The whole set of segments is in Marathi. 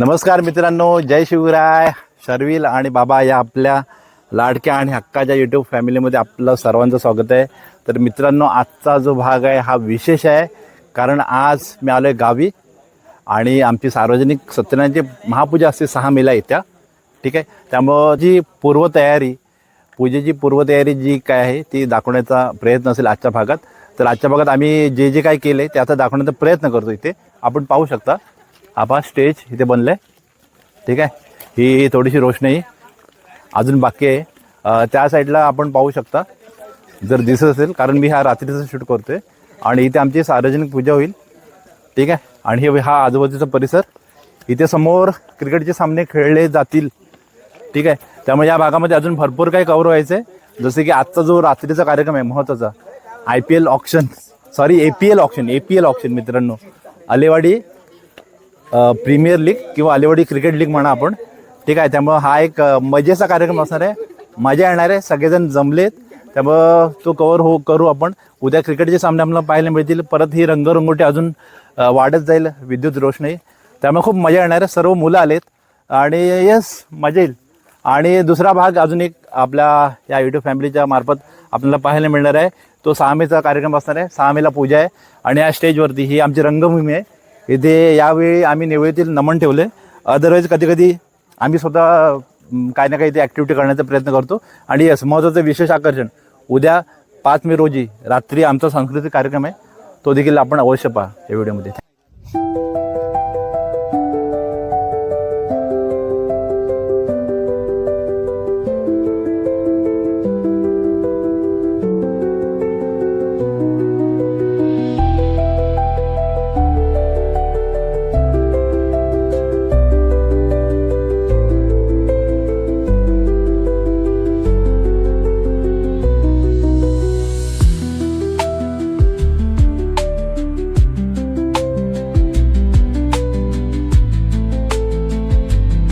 नमस्कार मित्रांनो जय शिवराय. शर्विल आणि बाबा या आपल्या लाडक्या आणि हक्काच्या यूट्यूब फॅमिलीमध्ये आपलं सर्वांचं स्वागत आहे. तर मित्रांनो आजचा जो भाग आहे हा विशेष आहे. कारण आज मी आलो आहे गावी आणि आमची सार्वजनिक सत्यनारायणची महापूजा असते सहा मेला येत्या. ठीक आहे? त्यामुळं जी पूर्वतयारी पूजेची पूर्वतयारी जी काय आहे ती दाखवण्याचा प्रयत्न असेल आजच्या भागात. तर आजच्या भागात आम्ही जे जे काय केलं आहे ते आता दाखवण्याचा प्रयत्न करतो इथे. आपण पाहू शकता. आपा स्टेज इथे बनलं आहे ठीक आहे? ही थोडीशी रोषणाई अजून बाकी आहे. त्या साईडला आपण पाहू शकता. जर दिसत असेल कारण मी हा रात्रीचं शूट करतोय. आणि इथे आमची सार्वजनिक पूजा होईल. ठीक आहे? आणि हे हा आजूबाजूचा परिसर. इथे समोर क्रिकेटचे सामने खेळले जातील. ठीक आहे? त्यामुळे या भागामध्ये अजून भरपूर काही कवर व्हायचं आहे जसे की आजचा जो रात्रीचा कार्यक्रम आहे महत्त्वाचा I P L option sorry A P L option A P L option मित्रांनो. अलेवाडी प्रीमियर लीग किंवा अलीवडी क्रिकेट लीग म्हणा आपण. ठीक आहे त्यामुळं हा एक मजेचा कार्यक्रम असणार आहे. मजा येणार आहे सगळेजण जमलेत. त्यामुळं तो कवर हो करू आपण. उद्या क्रिकेटचे सामने आपल्याला पाहायला मिळतील. परत ही रंगरंगोटी अजून वाढत जाईल विद्युत रोषणाई. त्यामुळे खूप मजा येणार आहे. सर्व मुलं आलेत. आणि येस मजा येईल. आणि दुसरा भाग अजून एक आपल्या या युट्यूब फॅमिलीच्या मार्फत आपल्याला पाहायला मिळणार आहे. तो सहा मेचा कार्यक्रम असणार आहे. सहा मेला पूजा आहे. आणि या स्टेजवरती ही आमची रंगभूमी आहे. इथे यावेळी आम्ही निवडीतील नमन ठेवले. अदरवाईज कधी कधी आम्ही स्वतः काही ना काही ते ॲक्टिव्हिटी करण्याचा प्रयत्न करतो. आणि यस महत्त्वाचं विशेष आकर्षण उद्या पाच मे रोजी रात्री आमचा सांस्कृतिक कार्यक्रम आहे. तो देखील आपण अवश्य पहा या व्हिडिओमध्ये.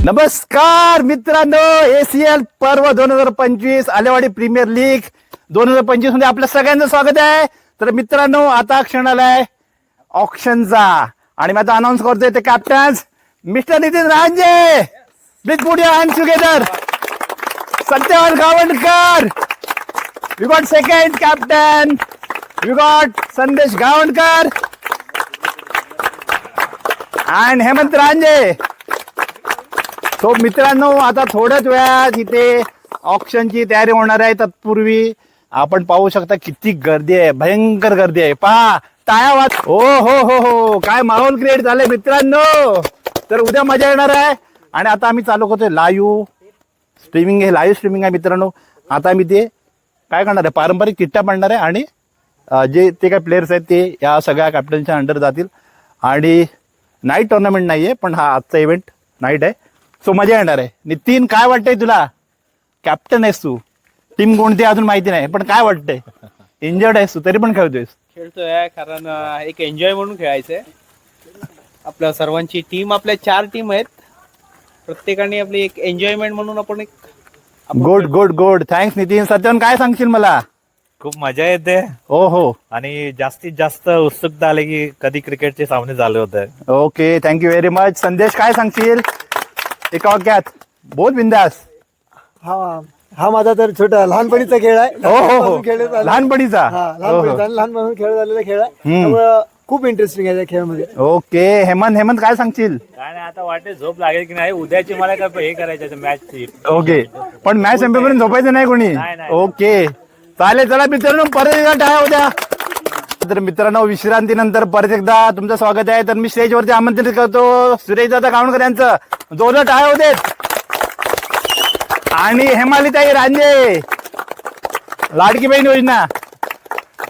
नमस्कार मित्रांनो एसीएल पर्व दोन हजार पंचवीस आलेवाडी प्रीमियर लीग दोन हजार पंचवीसमध्ये आपल्या सगळ्यांचं स्वागत आहे. तर मित्रांनो आता क्षण आलाय ऑप्शनचा आणि मी आता अनाऊन्स करतोय ते captains mister Nitin Ranje please पुढे hand together Satyavan Gavankar. We got second captain we got Sandesh Gavankar. And Hemant रांजे. तो मित्रांनो आता थोड्याच वेळात इथे ऑप्शनची तयारी होणार आहे. तत्पूर्वी आपण पाहू शकता किती गर्दी आहे. भयंकर गर्दी आहे. पहा टाळ्या वाच हो हो हो हो. काय माहोल क्रिएट झाले मित्रांनो. तर उद्या मजा येणार आहे. आणि आता आम्ही चालू करतोय लाईव्ह स्ट्रीमिंग हे लाईव्ह स्ट्रीमिंग आहे मित्रांनो. आता आम्ही ते काय करणार आहे? पारंपरिक किट्टा पाडणार आहे. आणि जे ते काय प्लेयर्स आहेत ते या सगळ्या कॅप्टनच्या अंडर जातील. आणि नाईट टुर्नामेंट नाही आहे पण हा आजचा इव्हेंट नाईट आहे. सो मजा येणार आहे. नितीन काय वाटतंय तुला? कॅप्टन आहेस तू. टीम कोणती अजून माहिती नाही पण काय वाटतंय? इंजर्ड आहेस तू तरी पण खेळतोयस. खेळतोय कारण एक एन्जॉय म्हणून खेळायचंय आपल्या सर्वांची टीम आपल्या चार टीम आहेत. प्रत्येकाने आपली एक एन्जॉयमेंट म्हणून आपण एक good good good thanks Nitin. Satyan काय सांगशील मला? खूप मजा येते. हो हो. आणि जास्तीत जास्त उत्सुकता आली की कधी क्रिकेटचे सामने झाले होते. ओके थँक्यू व्हेरी मच संदेश काय सांगशील? एका वाक्यात बोल बिंदास. हा हा माझा तर छोटा लहानपणीचा खेळ आहे. हो हो हो. आलो. लहानपणीचा. लहानपणीचा. आणि लहानपणापासून खेळत झालेला खेळ आहे. त्यामुळं खूप इंटरेस्टिंग आहे त्या खेळामध्ये. ओके हेमंत हेमंत काय सांगशील? काय नाही आता वाटते झोप लागेल की नाही. उद्याची मला काय हे करायचं मॅचची ओके. पण मॅच संपेपर्यंत झोपायचं नाही कोणी? नाही, नाही. ओके. चालेल चला मित्रांनो परत एकदा टाळ्या होत्या तर मित्रांनो विश्रांतीनंतर परत एकदा तुमचं स्वागत आहे. तर मी स्टेजवरती आमंत्रित करतो सुरेश दादा गावणकर यांचं. जोरदार टाळ्या होते. आणि हेमालीताई रांजे. लाडकी बहीण योजना.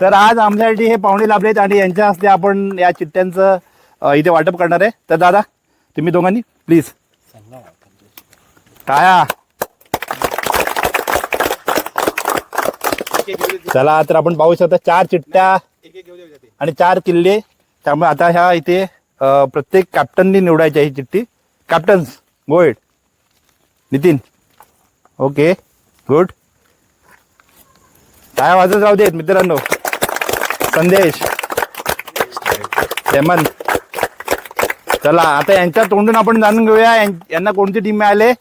तर आज आमच्यासाठी हे पाहुणे लाभलेत आणि यांच्या हस्ते आपण या चिठ्ठ्यांचं अ, इथे वाटप करणार आहे. तर दादा तुम्ही दोघांनी प्लीज टाळ्या. चला तर आपण पाहू शकता चार चिठ्ठ्या आणि चार किल्ले. त्यामुळे आता ह्या इथे प्रत्येक कॅप्टननी निवडायची ही चिठ्ठी. Captains go ahead Nitin. Okay good काय वाजत राहू देत मित्रांनो. संदेश. हेमंत. चला आता यांच्या तोंडून आपण जाणून घेऊया यांना कोणती टीम मिळाले?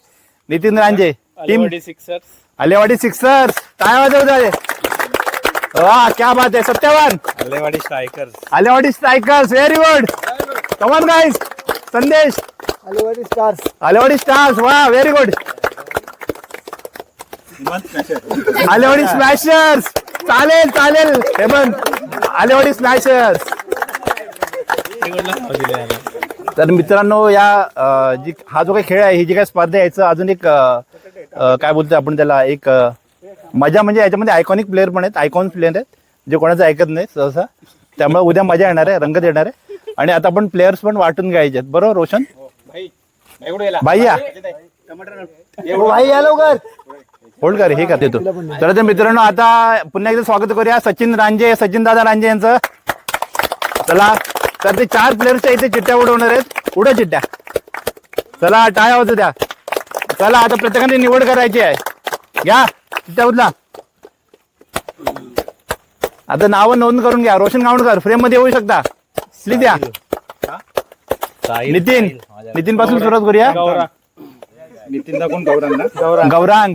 Nitin Ranje. Team sixers Alewadi sixers काय वाजवत वा क्या बात आहे Satyavan. Alewadi strikers Alewadi strikers very good come on guys Sandesh. Alewadi stars Alewadi stars वा व्हेरी गुड आलेवाडी स्मॅशर्स चालेल चालेल. हेमंत आलेवाडी स्मॅशर्स तर मित्रांनो या अ, जी हा जो काही खेळ आहे ही जी काही स्पर्धा आहे याचं अजून एक अ, अ, काय बोलतो आपण त्याला एक अ, मजा म्हणजे याच्यामध्ये आयकॉनिक प्लेअर पण आहेत आयकॉन प्लेअर आहेत जे कोणाचं ऐकत नाही सहसा. त्यामुळे उद्या मजा येणार आहे रंगत येणार आहे. आणि आता आपण प्लेयर्स पण वाटून घ्यायचे आहेत बरोबर रोशन? बाई या. भाई या लवकर. होल्ड कर हे का देतो. तर ते मित्रांनो आता पुन्हा एकदा स्वागत करूया सचिन रांजे सचिन दादा रांजे यांचं. चला तर ते चार प्लेयर्सच्या इथे चिट्ट्या उडवणार आहेत. उड्या चिट्ट्या चला टाळ्या होतं द्या. चला आता प्रत्येकाने निवड करायची आहे. घ्या चिट्ट्या उचला आता नावं नोंद करून घ्या रोशन गावणकर फ्रेममध्ये येऊ शकता. स्लीप द्या नितीन नितीन पासून सुरुवात करूया. नितीन कोण गौरांना गौरांग.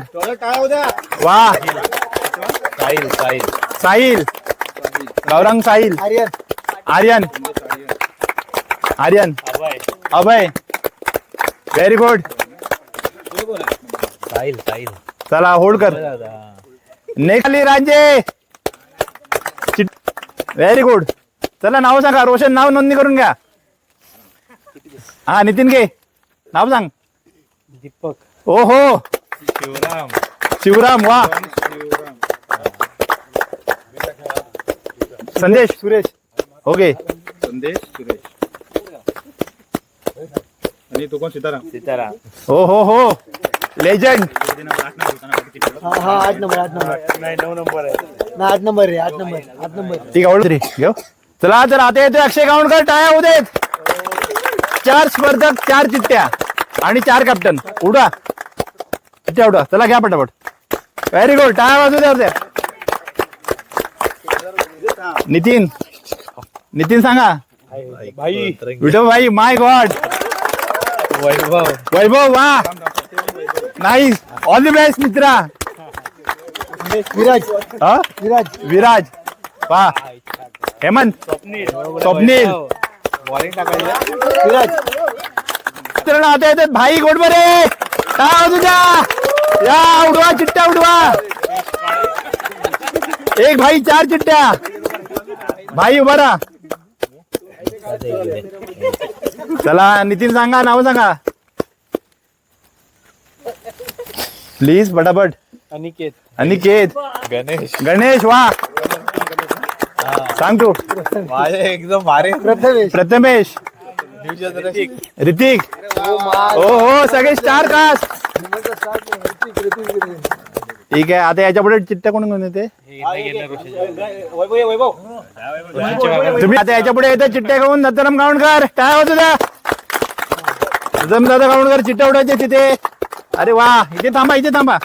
वा. साहिल साहिल. साहिल. गौरांग साहिल. आर्यन. आर्यन. आर्यन. अभय. अभय. Very good Sahil Sahil. चला होल्ड कर. नेक्स्ट आली राजे. व्हेरी गुड चला नाव सांगा. रोशन नाव नोंदणी करून घ्या. हा नितीन घे. नाव सांग. दीपक. ओ हो शिवराम. शिवराम वा. संदेश. सुरेश. ओके संदेश सुरेश. आणि तो कोण? सीताराम. सीताराम. हो हो हो. लेजंड हा हा आठ नंबर आठ नंबर. नाही नऊ नंबर आहे. ना आठ नंबर आहे आठ नंबर आठ नंबर. ठीक आहे तरी. घेऊ चला तर आता येतोय अक्षय गावणकर टाळ्या होऊ देत. चार स्पर्धक चार चिठ्ठ्या आणि चार कॅप्टन उडा चिठ्ठ्या उडा चला घ्या पटापट. व्हेरी गुड टाळ्या वाजू द्या होत्या नितीन. नितीन सांगा. भाई. विठो भाई माय गॉड वैभव. वैभव वा. नाही ऑल द बेस्ट मित्रा. विराज हा? विराज. विराज. वा हेमंत. स्वप्नील. बॉलिंग विराज. मित्रांनो आता येतात भाई गोडबरे. काय तुझ्या या उडवा चिट्ट्या उडवा. एक भाई चार चिट्ट्या. भाई उभा राहा. चला नितीन सांगा नाव सांगा. प्लीज पटापट अनिकेत. अनिकेत. गणेश. गणेश वा. सांग तू. माझे एकदम भारी. प्रथमेश. प्रथमेश. ऋतिक. हो हो सगळे स्टार कास्ट ठीक आहे आता याच्यापुढे चिट्ट्या कोण घेऊन येते? तुम्ही आता याच्यापुढे येते चिट्ट्या घेऊन. दत्तराम गावणकर. काय होत दत्तराम दादा गावणकर चिट्ट्या उडायचे तिथे. अरे वा इथे थांबा इथे थांबा.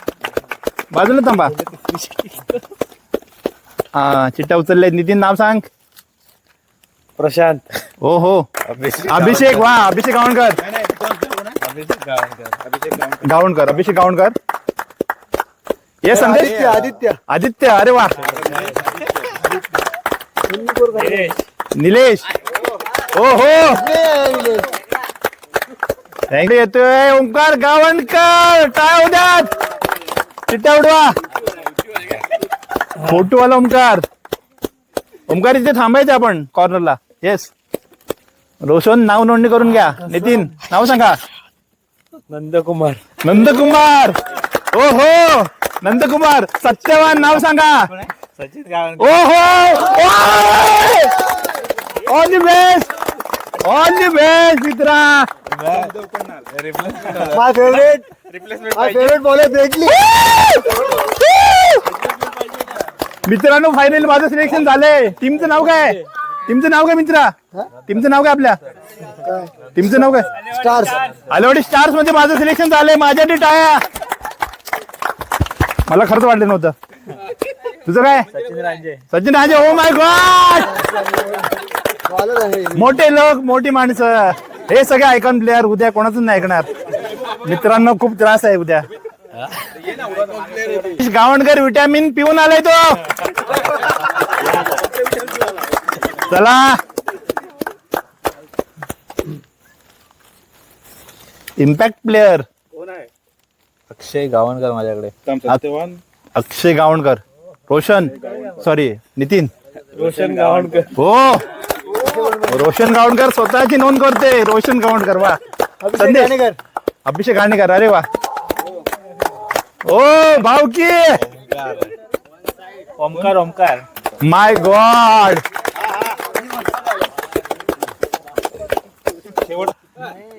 बाजूला थांबा. हा चिट्ट्या उचलले नितीन नाव सांग. प्रशांत. हो हो. अभिषेक वा अभिषेक गावणकर. गावणकर. अभिषेक गावणकर. ये संदेश. आदित्य आदित्य. आदित्य अरे वा. निलेश. ओ हो. थँक्यू येतोय ओंकार गावणकर. काय उद्यात. चिट्ट्या उडवा. फोटोवाला ओंकार. ओंकार इथे थांबायचं आपण कॉर्नरला. येस रोशन नाव नोंदणी करून घ्या. नितीन नाव सांगा. नंदकुमार. नंदकुमार. ओ हो. नंदकुमार सत्यवान नाव सांगा. सचिन गाव ओ हो. All the best all the best मित्रा. My favourite my favourite bowler Brett Lee मित्रांनो फायनल माझं सिलेक्शन झालंय. टीमचं नाव काय? टीमचं नाव काय मित्रा? टीमचं नाव काय आपल्या? टीमचं नाव काय? स्टार्स आलेवाडी स्टार्समध्ये माझं सिलेक्शन झालंय. माझ्या टाया मला खरंच वाटलं नव्हतं. तुझं काय? सचिन रांजे. सचिन राजे. ओ माय गॉड आहे. मोठे लोक मोठी माणसं. हे सगळे आयकॉन प्लेअर उद्या कोणाच नाही ऐकणार? मित्रांनो खूप त्रास आहे उद्या. गावणकर विटॅमिन पिऊन आलाय तो. चला. इम्पॅक्ट प्लेअर अक्षय गावणकर माझ्याकडे. अक्षय गावणकर रोशन. सॉरी नितीन. रोशन गावणकर हो. रोशन गावणकर स्वतःची नोंद करते. रोशन गावणकर वा. संदेश. अभिषेक गाणेकर अरे वा. ओ भावकी. Omkar Omkar. My God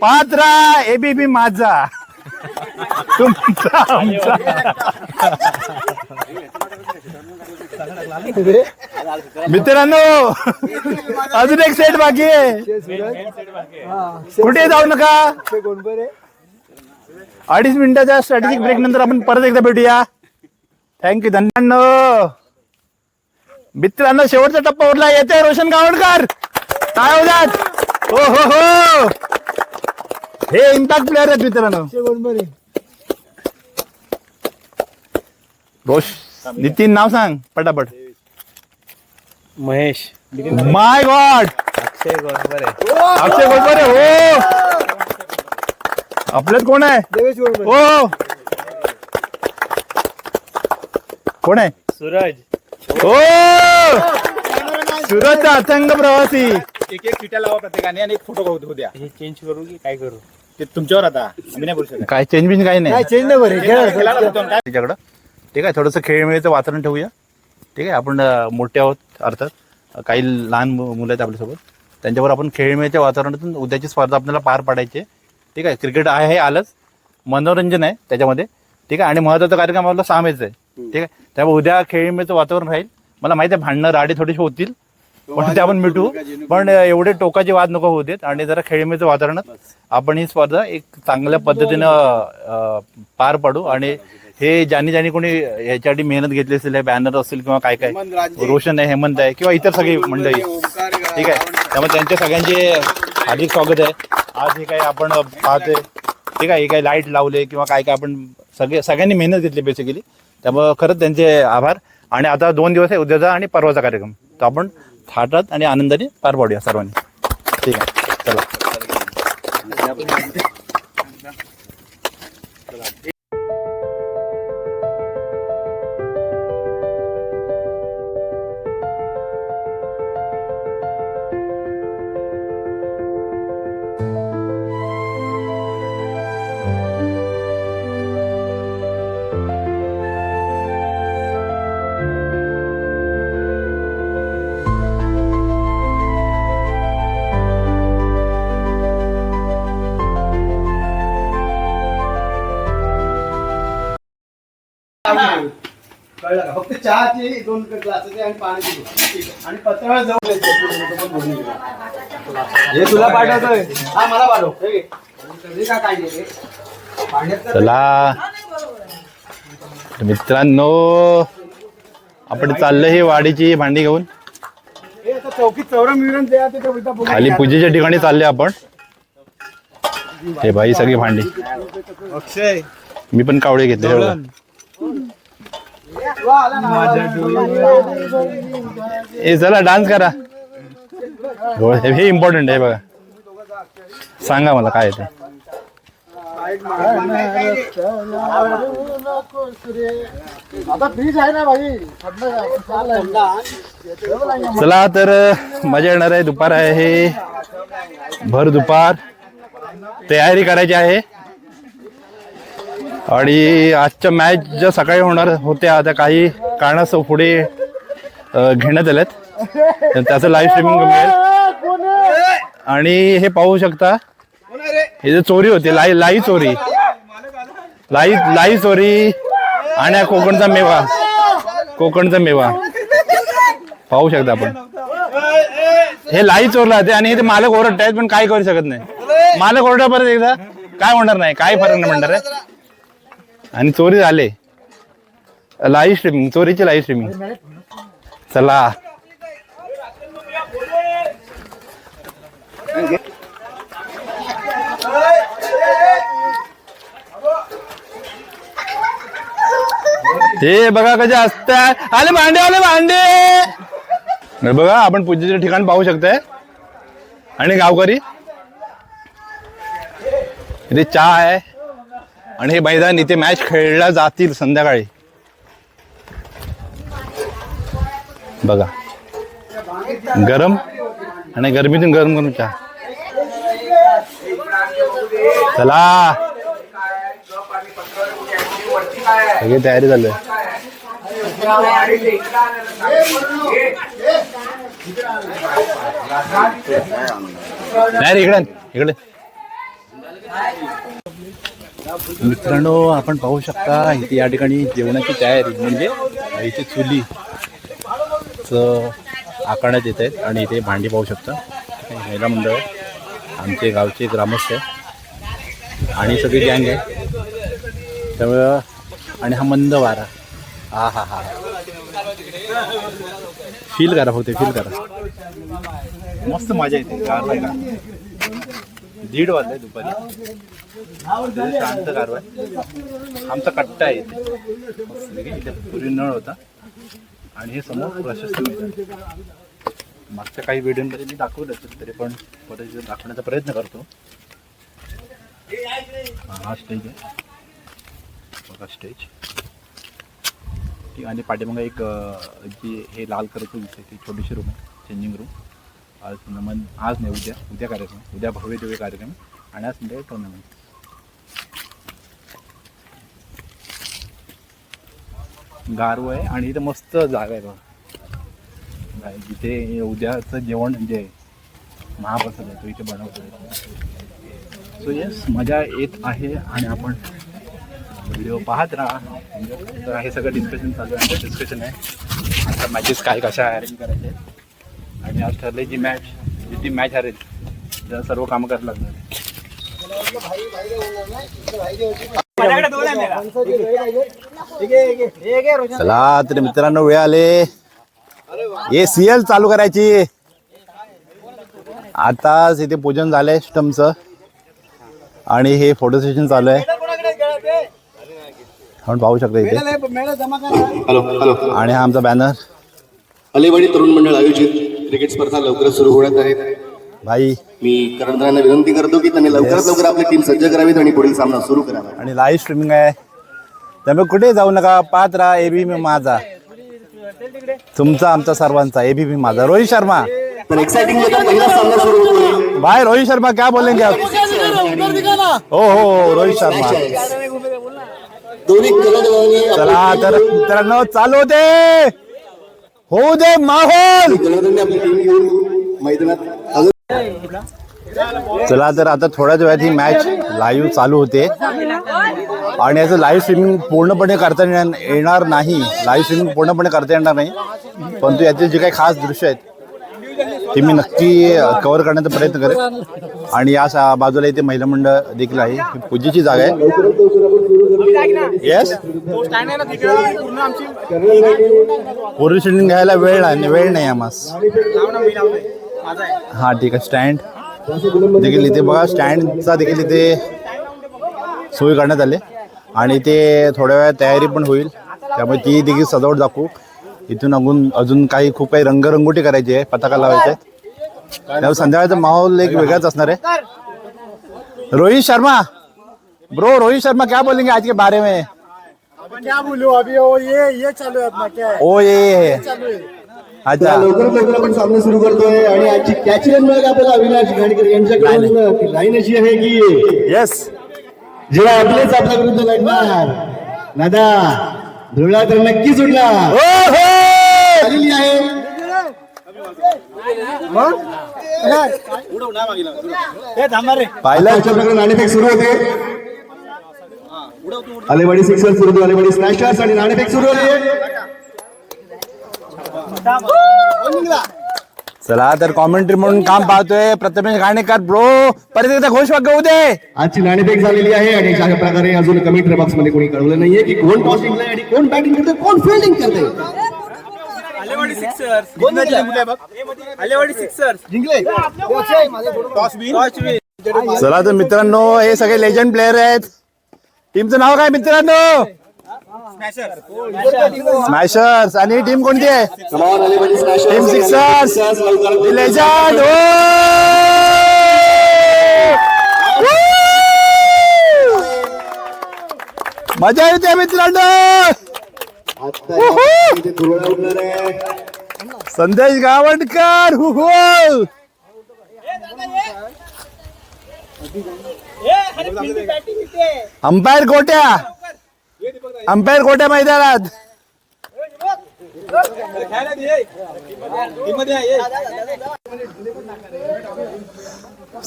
Patra ABB माझा. तुमचा आमचा. मित्रांनो अजून एक सेट बाकी आहे. कुठे जाऊ नका? अडीच मिनिटाच्या स्ट्रॅटेजिक ब्रेक नंतर आपण परत एकदा भेटूया. थँक्यू धन्यवाद. मित्रांनो शेवटचा टप्पा उरला. येते रोशन गावडकर. काय होतात हो हो हो. हे इम्पॅक्ट प्लेअर आहेत मित्रांनो. रोश नितीन नाव सांग पटापट. महेश. माय गॉड! अक्षय गोंडबरे अक्षय गोलबरे हो! आपल्यात कोण आहे? देवेश गोंडबरे हो कोण आहे? सूरज. हो! सुरतचा अथंग प्रवासी. एक एक चिट्या लावा प्रत्येकाने आणि एक फोटो होऊ द्या. हे चेंज करू की काय करू? ते तुमच्यावर आता आम्ही नाही बोलू शकत. काय चेंज बिंज काही नाही. चेंज नाही बरे. त्याच्याकडं ठीक आहे थोडंसं खेळमेळीचं वातावरण ठेवूया. ठीक आहे आपण मोठे आहोत. अर्थात काही लहान मुलं आहेत आपल्यासोबत त्यांच्यावर आपण खेळमेळीच्या वातावरणातून उद्याची स्पर्धा आपल्याला पार पाडायची. ठीक आहे? क्रिकेट आहे हे आलंच. मनोरंजन आहे त्याच्यामध्ये. ठीक आहे? आणि महत्त्वाचा कार्यक्रम आपला सामेच आहे. ठीक आहे? त्यामुळे उद्या खेळमेळीचं वातावरण राहील. मला माहिती आहे भांडणं राडी थोडीशी होतील. पण ते आपण मिटू पण एवढे टोकाचे वाद नको होऊ देत. आणि जरा खेळमेळीचं वातावरणात आपण ही स्पर्धा एक चांगल्या पद्धतीनं पार पाडू. आणि हे ज्यांनी ज्यांनी कोणी याच्यासाठी मेहनत घेतली असेल बॅनर असतील किंवा काय काय रोशन आहे हेमंत आहे किंवा इतर सगळी मंडळी. ठीक आहे. त्यामुळे त्यांच्या सगळ्यांचे हार्दिक स्वागत आहे. आज हे काही आपण पाहतोय. ठीक आहे हे काही लाइट लावले किंवा काय काय आपण सगळे सगळ्यांनी मेहनत घेतली बेसिकली त्यामुळे खरंच त्यांचे आभार. आणि आता दोन दिवस आहे उद्याचा आणि परवाचा कार्यक्रम. तो आपण थाटात आणि आनंदाने पार पाडूया सर्वांनी. ठीक आहे. चला. चहाचे दोन आणि पाण्याची. आणि जाऊ हे तुला पाठवतोय. हा मला पाठव. चला. तर मित्रांनो आपण चाललोय ही वाडीची भांडी घेऊन. खाली पूजेच्या ठिकाणी चालले आपण. हे बाई सगळी भांडी. अक्षय. मी पण कावळे घेतले हे ए चला डान्स करा. हो, हे इम्पॉर्टंट आहे बघा. सांगा मला काय ते. चला तर मजा येणार आहे. दुपार आहे. हे भर दुपार. तयारी करायची आहे. आणि आजच्या मॅच ज्या सकाळी होणार होत्या त्या काही कारणास्तव पुढे घेण्यात आल्यात. तर त्याचं लाईव्ह स्ट्रीमिंग मिळेल. आणि हे पाहू शकता हे जे चोरी होती लाई लाई चोरी. लाई लाई चोरी आणि कोकणचा मेवा. कोकणचा मेवा. पाहू शकता आपण. हे लाई चोरला ते आणि ते मालक ओरडत आहेत पण काय करू शकत नाही. मालक ओरडा परत एकदा काय होणार नाही काय फरक नाही म्हणणार आहे. आणि चोरी झाले. लाईव्ह स्ट्रीमिंग चोरीची लाईव्ह स्ट्रीमिंग चला. हे बघा कसे असतात आले भांडे आले भांडे. बघा आपण पूजेचे ठिकाण पाहू शकतोय. आणि गावकरी. इथे चहा आहे. आणि हे मैदान इथे मॅच खेळला जातील संध्याकाळी. बघा. गरम आणि गरमीतून गरम गरम चहा. चला. सगळी तयारी झाली नाही रे, इकडे इकडे. मित्रांनो आपण पाहू शकता इथे या ठिकाणी जेवणाची तयारी म्हणजे इथे चुली आकारण्यात येत आहेत आणि इथे भांडी पाहू शकता. महिला मंडळ आमचे गावचे ग्रामस्थ आहे. आणि सगळी गँग आहे. त्यामुळं आणि हा मंद वारा. हा हा हा. फील करा होते फील करा. मस्त मजा येते. दीड वाजले दुपारी. शांत कारवाई आमचा कट्टा आहे म्हणजे इथे. पूर्वी नळ होता. आणि हे समोर प्रशस्त मागच्या काही व्हिडिओमध्ये मी दाखवलं असेल तरी पण परत दाखवण्याचा प्रयत्न करतो. हा, स्टेज आहे. बघा स्टेज ठीक आणि पाठीमागं एक जी हे लाल कलरचं दिसते ती छोटीशी रूम आहे चेंजिंग रूम आज टुर्नामेंट आज नाही उद्या उद्या कार्यक्रम उद्या भव्य दिव्य कार्यक्रम आणि आज संध्याकाळी टुर्नामेंट गारव आहे आणि इथं मस्त जागा आहे बघा. जिथे उद्याचं जेवण जे महाप्रसाद आहे तो इथे बनवतो. सो येस मजा येत आहे आणि आपण व्हिडिओ पाहत राहा. तर हे सगळं डिस्कशन चालू आहे डिस्कशन आहे. आता मॅचेस काय कशा अरेंज करायचे आणि आज ठरले जी मॅच जी ती मॅच हरेल त्याला सर्व कामं करायला लागणार आहे. चला तर मित्रांनो वेळ आले. ए सी एल चालू करायची. आताच इथे पूजन झालंय स्टमचं आणि हे फोटो सेशन चालू आहे. आपण पाहू शकता इथे. हॅलो हॅलो आणि हा आमचा बॅनर अलेवाडी तरुण मंडळ आयोजित क्रिकेट स्पर्धा लवकरच सुरू होण्यात आहेत भाई मी कर्णधारांना विनंती करतो की त्यांनी लवकरात लवकर आपली टीम सज्ज करावीत आणि पुढील सामना सुरू करावा. आणि लाईव्ह स्ट्रीमिंग आहे. त्यामुळे कुठे जाऊ नका पाहत राहा एबी मी माझा. तुमचा आमचा सर्वांचा एबी मी माझा. रोहित शर्मा. तर एक्साइटिंग पहिला सामना सुरू होतोय. भाई रोहित शर्मा क्या बोलेंगे आप? हो हो हो रोहित शर्मा. दोन्ही चला तर मित्रांनो चालू होते. होऊ दे माहोल! चला तर आता थोड्याच वेळात ही मॅच लाईव्ह चालू होते. आणि याचं लाईव्ह स्ट्रीमिंग पूर्णपणे करता येणार येणार नाही. लाईव्ह स्ट्रीमिंग पूर्णपणे करता येणार नाही. परंतु याचे जे काही खास दृश्य आहेत ते मी नक्की कवर करण्याचा प्रयत्न करेन आणि या सा- बाजूला इथे महिला मंडळ देखील आहे. ही पूजेची जागा आहे. येस पूर्वी स्ट्रीमिंग घ्यायला वेळ नाही वेळ नाही आम्हास. हा ठीक आहे. स्टँड देखील इथे बघा स्टँडचा देखील इथे सोय करण्यात आले. आणि ते थोड्या वेळा तयारी पण होईल. त्यामुळे ती देखील सजावट दाखवू. इथून अजून अजून काही खूप काही रंगरंगोटी करायची आहे पताका लावायचे त्यामुळे संध्याकाळचा माहोल एक वेगळाच असणार आहे. रोहित शर्मा ब्रो रोहित शर्मा क्या बोलेंगे आज के बारे में? क्या बोलू अभी वो ये ये चालू है अपना क्या ओ ये अच्छा। लवकरात लवकर आपण सामना सुरू करतोय आणि आजची कॅच रन मिळाली आपल्याला अविनाश घाणकर यांच्याकडून. लाईन अशी आहे की येस जेव्हा आपलेच आपल्या विरुद्ध लढणार दादा धुळा तर नक्की सुटणार ओ हो आलेली आहे पाहिलं? अशा प्रकारे नाणेफेक सुरू होते. आलेवाडी सिक्सर सुरू होते आलेवाडी स्मॅशर्स आणि नाणेफेक सुरू होते. चला तर कॉमेंट्री म्हणून काम पाहतोय. प्रथमेश घाणेकर ब्रो परत एकदा घोषवाक्य होऊ दे. आजची नाणेफेक झालेली आहे आणि अशा प्रकारे अजून कमेंट बॉक्समध्ये कोणी कळवलं नाहीये की कोण टॉस जिंकलाय आणि कोण बॅटिंग करतोय कोण फिल्डिंग करतोय. चला तर मित्रांनो हे सगळे लेजंड प्लेअर आहेत. टीमचं नाव काय मित्रांनो? स्मॅशर्स आणि टीम कोणती आहे? टीम सिक्सर्स लेजंड मजा येते मित्रांनो. संदेश गावंडकर हु अंपायर गोट्या अंपायर गोट्या मैदानात.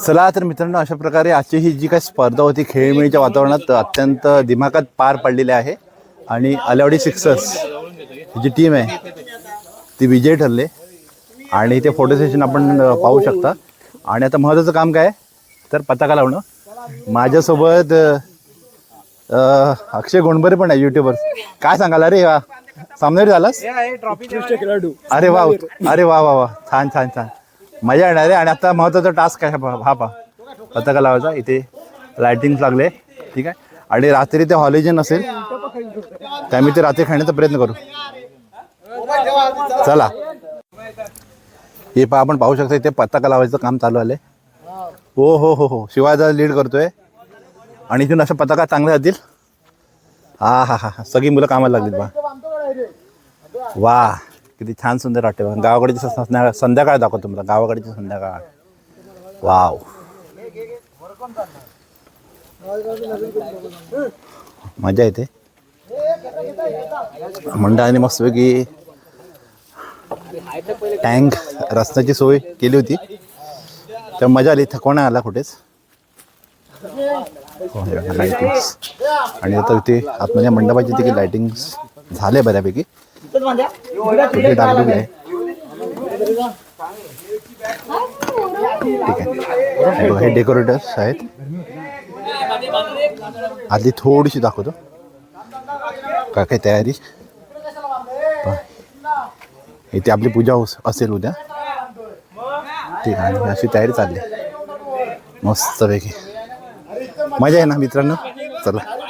चला तर मित्रांनो अशा प्रकारे आजची ही जी काही स्पर्धा होती खेळमेळीच्या वातावरणात अत्यंत दिमागात पार पडलेली आहे. आणि अलावडी सिक्सर्स जी टीम आहे ती विजय ठरले. आणि ते फोटो सेशन आपण पाहू शकता. आणि आता महत्त्वाचं काम काय आहे? तर पताका लावणं. माझ्यासोबत अक्षय गोंडबरे पण आहे युट्यूबर काय सांगाल? अरे वा. सामनेरी झालास? अरे वा. अरे वा वा वा. छान छान छान. मजा येणार आहे. आणि आता महत्त्वाचा टास्क आहे? हा पा पताका लावायचा. इथे लायटिंग लागले. ठीक आहे. आणि रात्री ते हॉलिजन असेल. त्यामुळे ते रात्री खाण्याचा प्रयत्न करू. चला. हे पहा आपण पाहू शकता इथे पताका लावायचं काम चालू आहे हो हो हो हो. शिवायचा लीड करतोय. आणि इथून असं पताका चांगल्या जातील. हा हा हा हा. सगळी मुलं कामाला लागलीत बा. वा किती छान सुंदर वाटते बा गावाकडची संध्याकाळ संध्याकाळ दाखवतो मला गावाकडची संध्याकाळ. वाव. मजा येते. मंडळाने मस्तपैकी टँक रस्त्याची सोय केली होती. तर मजा आली. थकवा आला कुठेच? हो, आणि आता इथे आतमध्ये मंडपाची तिथे लायटिंग्स झाले बऱ्यापैकी. इथे डागडुगी आहे ठीक आहे. बघा, हे डेकोरेटर्स आहेत. आधी थोडीशी दाखवतो. काय काय तयारी इथे आपली पूजा असेल उद्या. ठीक आहे अशी तयारी चालली मस्तपैकी. मजा आहे ना मित्रांनो. चला.